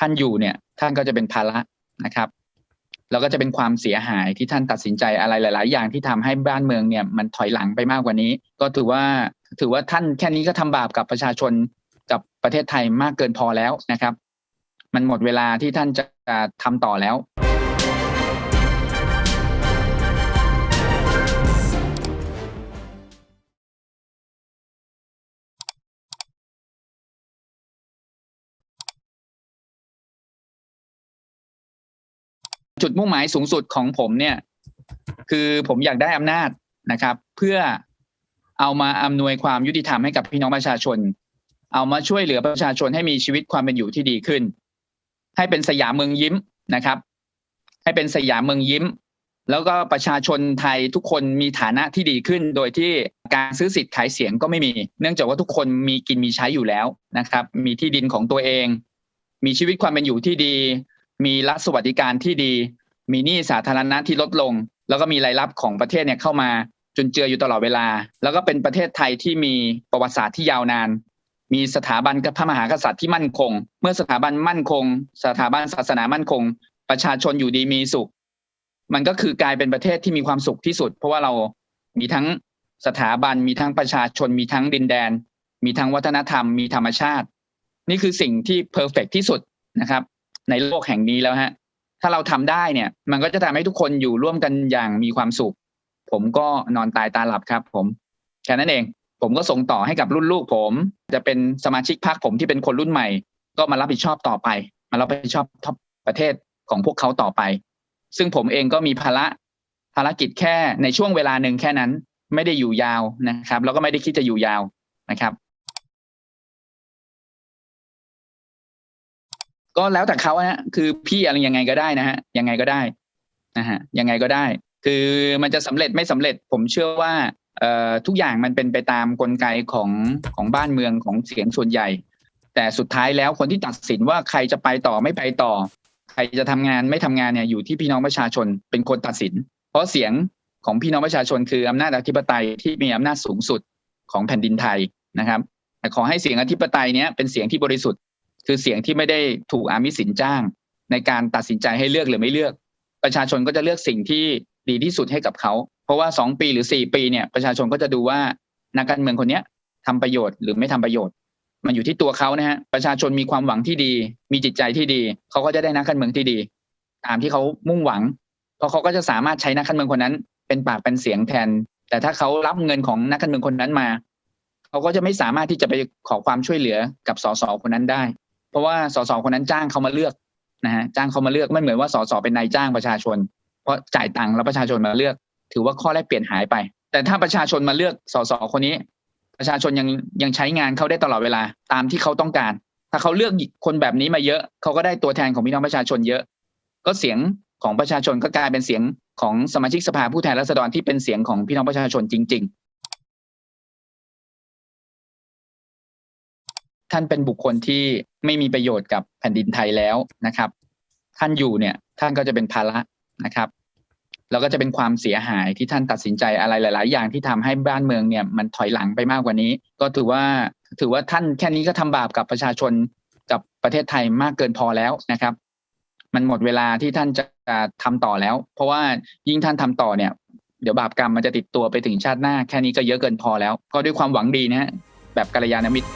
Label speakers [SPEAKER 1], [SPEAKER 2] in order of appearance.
[SPEAKER 1] ท่านอยู่เนี่ย ท่านก็จะเป็นภาระนะครับ แล้วก็จะเป็นความเสียหายที่ท่านตัดสินใจอะไรหลาย ๆ อย่างที่ทำให้บ้านเมืองเนี่ย มันถอยหลังไปมากกว่านี้ ก็ถือว่าถือว่าท่านแค่นี้ก็ทำบาปกับประชาชนกับประเทศไทยมากเกินพอแล้วนะครับ มันหมดเวลาที่ท่านจะทำต่อแล้ว จุดมุ่งหมายสูงสุดของผมเนี่ย คือผมอยากได้อำนาจนะครับ เพื่อเอามาอำนวยความยุติธรรมให้กับพี่น้องประชาชน เอามาช่วยเหลือประชาชนให้มีชีวิตความเป็นอยู่ที่ดีขึ้น ให้เป็นสยามเมืองยิ้มนะครับ ให้เป็นสยามเมืองยิ้ม แล้วก็ประชาชนไทยทุกคนมีฐานะที่ดีขึ้น โดยที่การซื้อสิทธิ์ขายเสียงก็ไม่มี เนื่องจากว่าทุกคนมีกินมีใช้อยู่แล้วนะครับ มีที่ดินของตัวเอง มีชีวิตความเป็นอยู่ที่ดี มีรัฐสวัสดิการที่ดี มีหนี้สาธารณะที่ลดลง แล้วก็มีรายรับของประเทศเนี่ยเข้ามาจุนเจืออยู่ตลอดเวลา แล้วก็เป็นประเทศไทยที่มีประวัติศาสตร์ที่ยาวนาน มีสถาบันพระมหากษัตริย์ที่มั่นคง เมื่อสถาบันมั่นคง สถาบันศาสนามั่นคง ประชาชนอยู่ดีมีสุข มันก็คือกลายเป็นประเทศที่มีความสุขที่สุด เพราะว่าเรามีทั้งสถาบันมีทั้งประชาชน มีทั้งดินแดน มีทั้งวัฒนธรรม มีธรรมชาติ นี่คือสิ่งที่เพอร์เฟกที่สุดนะครับ ในโลกแห่งนี้แล้วฮะ ถ้าเราทำได้เนี่ย มันก็จะทำให้ทุกคนอยู่ร่วมกันอย่างมีความสุข ผมก็นอนตายตาหลับครับผมแค่นั้นเอง ผมก็ส่งต่อให้กับรุ่นลูกผม จะเป็นสมาชิกพรรคผมที่เป็นคนรุ่นใหม่ ก็มารับผิดชอบต่อไป มารับผิดชอบประเทศของพวกเขาต่อไป ซึ่งผมเองก็มีภาระภารกิจแค่ในช่วงเวลาหนึ่งแค่นั้น ไม่ได้อยู่ยาวนะครับ แล้วก็ไม่ได้คิดจะอยู่ยาวนะครับ ก็แล้วแต่เขาฮะคือพี่อะไรยังไงก็ได้นะฮะยังไงก็ได้นะฮะยังไงก็ได้ คือมันจะสำเร็จไม่สำเร็จ ผมเชื่อว่าเอ่อทุกอย่างมันเป็นไปตามกลไกของของบ้านเมืองของเสียงส่วนใหญ่ แต่สุดท้ายแล้วคนที่ตัดสินว่าใครจะไปต่อไม่ไปต่อ ใครจะทำงานไม่ทำงานเนี่ยอยู่ที่พี่น้องประชาชนเป็นคนตัดสิน เพราะเสียงของพี่น้องประชาชนคืออำนาจอธิปไตยที่มีอำนาจสูงสุดของแผ่นดินไทยนะครับแต่ขอให้เสียงอธิปไตยเนี้ยเป็นเสียงที่บริสุทธิ์ คือเสียงที่ไม่ได้ถูกอามิสินจ้าง ในการตัดสินใจให้เลือกหรือไม่เลือก ประชาชนก็จะเลือกสิ่งที่ดีที่สุดให้กับเขา เพราะว่าสองปีหรือสี่ปีเนี่ยประชาชนก็จะดูว่านักการเมืองคนเนี้ยทำประโยชน์หรือไม่ทำประโยชน์ มันอยู่ที่ตัวเขานะฮะประชาชนมีความหวังที่ดี มีจิตใจที่ดีเขาก็จะได้นักการเมืองที่ดี ตามที่เขามุ่งหวัง เพราะเขาก็จะสามารถใช้นักการเมืองคนนั้น เป็นปากเป็นเสียงแทน แต่ถ้าเขารับเงินของนักการเมืองคนนั้นมาเขาก็จะไม่สามารถที่จะไปขอความช่วยเหลือกับสสคนนั้นได้ เพราะว่าสสคนนั้นจ้างเขามาเลือกนะฮะจ้างเขามาเลือกไม่เหมือนว่าสสเป็นนายจ้างประชาชน เพราะจ่ายตังค์แล้วประชาชนมาเลือก ถือว่าข้อแรกเปลี่ยนหายไป แต่ถ้าประชาชนมาเลือกสสคนนี้ ประชาชนยังยังใช้งานเขาได้ตลอดเวลาตามที่เขาต้องการ ถ้าเขาเลือกคนแบบนี้มาเยอะเขาก็ได้ตัวแทนของพี่น้องประชาชนเยอะ ก็เสียงของประชาชนก็กลายเป็นเสียงของสมาชิกสภาผู้แทนราษฎรที่เป็นเสียงของพี่น้องประชาชนจริง ท่านเป็นบุคคลที่ไม่มีประโยชน์กับแผ่นดินไทยแล้วนะครับ ท่านอยู่เนี่ยท่านก็จะเป็นภาระนะครับแล้วก็จะเป็นความเสียหายที่ท่านตัดสินใจอะไรหลาย ๆ อย่างที่ทำให้บ้านเมืองเนี่ยมันถอยหลังไปมากกว่านี้ ก็ถือว่าถือว่าท่านแค่นี้ก็ทำบาปกับประชาชนกับประเทศไทยมากเกินพอแล้วนะครับ มันหมดเวลาที่ท่านจะทำต่อแล้ว เพราะว่ายิ่งท่านทำต่อเนี่ย เดี๋ยวบาปกรรมมันจะติดตัวไปถึงชาติหน้า แค่นี้ก็เยอะเกินพอแล้ว ก็ด้วยความหวังดีนะฮะแบบกัลยาณมิตร